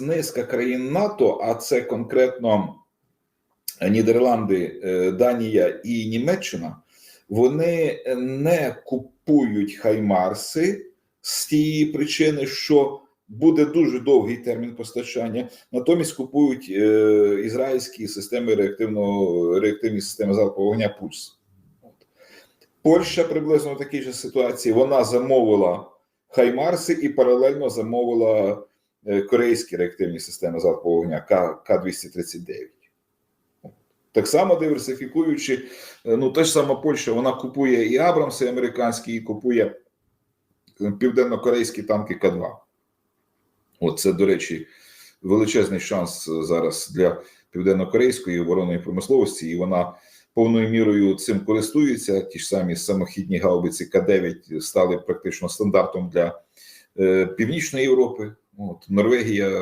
низка країн НАТО, а це конкретно Нідерланди, е, Данія і Німеччина, вони не купують хаймарси з тієї причини, що буде дуже довгий термін постачання. Натомість купують е, ізраїльські системи реактивного реактивні системи залпового вогня Пульс. Польща приблизно в такій же ситуації. Вона замовила хаймарси і паралельно замовила корейські реактивні системи залпового вогня К- К-239. Так само диверсифікуючи, е, ну те ж сама Польща, вона купує і Абрамси американські, і купує е, південно-корейські танки К-2. От це, до речі, величезний шанс е, зараз для південно-корейської оборонної промисловості, і вона повною мірою цим користується. Ті ж самі самохідні гаубиці К-9 стали практично стандартом для е, Північної Європи. От Норвегія